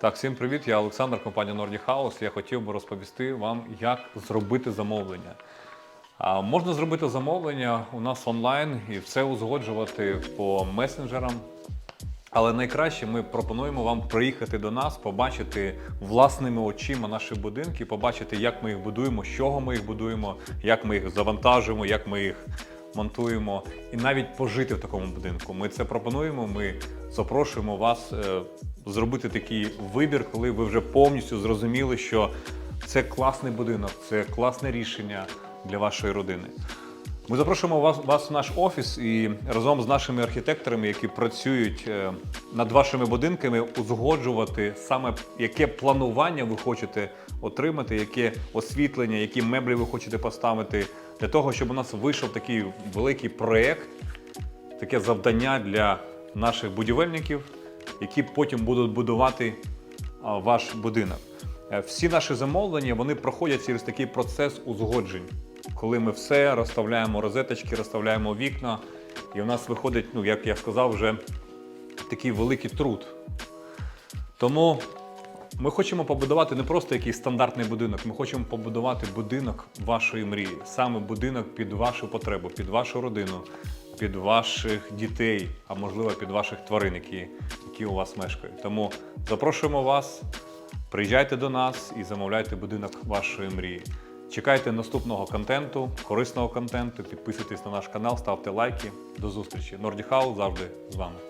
Так, всім привіт, я Олександр, компанія Nordic House. Я хотів би розповісти вам, як зробити замовлення. А, можна зробити замовлення у нас онлайн і все узгоджувати по месенджерам. Але найкраще ми пропонуємо вам приїхати до нас, побачити власними очима наші будинки, побачити, як ми їх будуємо, з чого ми їх будуємо, як ми їх завантажуємо, як ми їх монтуємо, і навіть пожити в такому будинку. Ми це пропонуємо. Ми запрошуємо вас е, зробити такий вибір, коли ви вже повністю зрозуміли, що це класний будинок, це класне рішення для вашої родини. Ми запрошуємо вас, вас в наш офіс і разом з нашими архітекторами, які працюють е, над вашими будинками, узгоджувати саме яке планування ви хочете отримати, яке освітлення, які меблі ви хочете поставити, для того, щоб у нас вийшов такий великий проєкт, таке завдання для наших будівельників, які потім будуть будувати ваш будинок. Е, Всі наші замовлення вони проходять через такий процес узгоджень, коли ми все розставляємо розеточки, розставляємо вікна, і в нас виходить, ну як я сказав, вже такий великий труд. Тому ми хочемо побудувати не просто якийсь стандартний будинок, ми хочемо побудувати будинок вашої мрії, саме будинок під вашу потребу, під вашу родину, під ваших дітей, а можливо під ваших тварин, які, які у вас мешкають. Тому запрошуємо вас, приїжджайте до нас і замовляйте будинок вашої мрії. Чекайте наступного контенту, корисного контенту, підписуйтесь на наш канал, ставте лайки. До зустрічі. Норді Хаус завжди з вами.